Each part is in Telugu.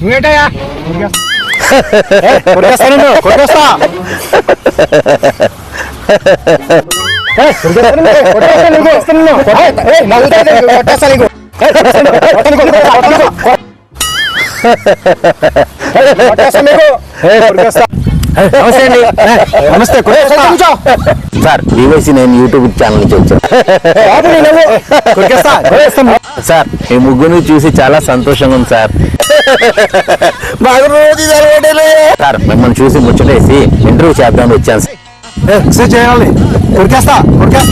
నువ్వేంటయ్యా కొట్టేస్తా నిన్ను కొట్టేస్తా కొట్టేస్తా నమస్తే అండి. నమస్తే. సార్ బీవైసీ నేను యూట్యూబ్ ఛానల్ నుంచి వచ్చాను సార్ ఈ ముగ్గురిని చూసి చాలా సంతోషంగా ఉంది సార్. సార్ మిమ్మల్ని చూసి ముచ్చటేసి ఇంటర్వ్యూ చేద్దామని వచ్చాను సార్. చేయాలి. కొరికేస్తా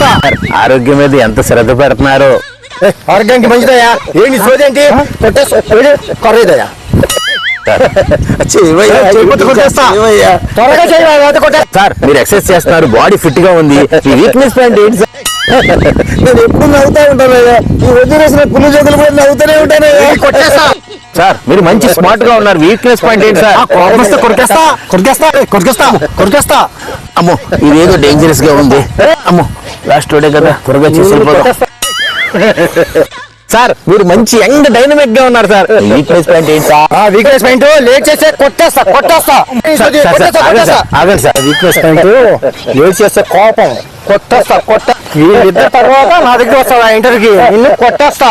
సార్ ఆరోగ్యం మీద ఎంత శ్రద్ధ పెడుతున్నారో? ఆరోగ్యానికి మంచిదయ్యా? ఏంటి సోదేంటి కొర్రేదయ్యా సార్ మీరు ఎక్సర్సైజ్ చేస్తున్నారు బాడీ ఫిట్గా ఉంది. ఈ వీక్నెస్ పాయింట్ ఏంటి సార్? నేను ఎప్పుడు నవ్వుతా ఉంటానయ్యా ఈ వద్దు వేసిన పుల్లు జోకులు కూడా నవ్వుతూనే కొట్టేస్తా. సార్ మీరు మంచి స్మార్ట్గా ఉన్నారు. వీక్నెస్ పాయింట్ ఏంటి సార్? కొరికేస్తా కొరికేస్తా కొరికేస్తా కొరికేస్తా అమ్మో ఇదేదో డేంజరస్గా ఉంది. అమ్మో లాస్ట్ రోడే కదా త్వరగా చేసి. సార్ మీరు మంచి యంగ్ డైనమిక్గా ఉన్నారు సార్. వీక్నెస్ పాయింట్ ఏంటి సార్? ఆ వీక్నెస్ పాయింట్ లేట్ చేస్తే కొట్టేస్తా కొట్టేస్తా. సార్, సార్, కొట్టేస్తా, ఆగండి కొట్టేస్తా. వీక్నెస్ పాయింట్ లేట్ చేస్తే కోపం కొట్టేస్తా కొట్ట వీళ్ళిద్దరు తర్వాత నా దగ్గర వస్తావా ఇంటర్వ్యూకి. నిన్ను కొట్టేస్తా.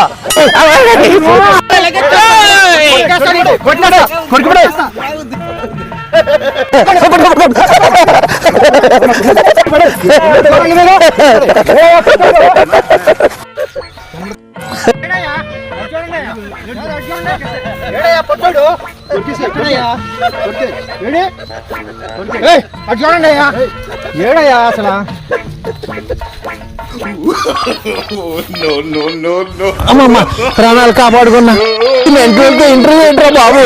చూడండి అయ్యా. ఏడయ్యా అసలు. అమ్మమ్మ ప్రాణాలు కాపాడుకున్నా. ఇంటర్వ్యూ ఇంటర్వ్యూ ఏంట్రా బాబు?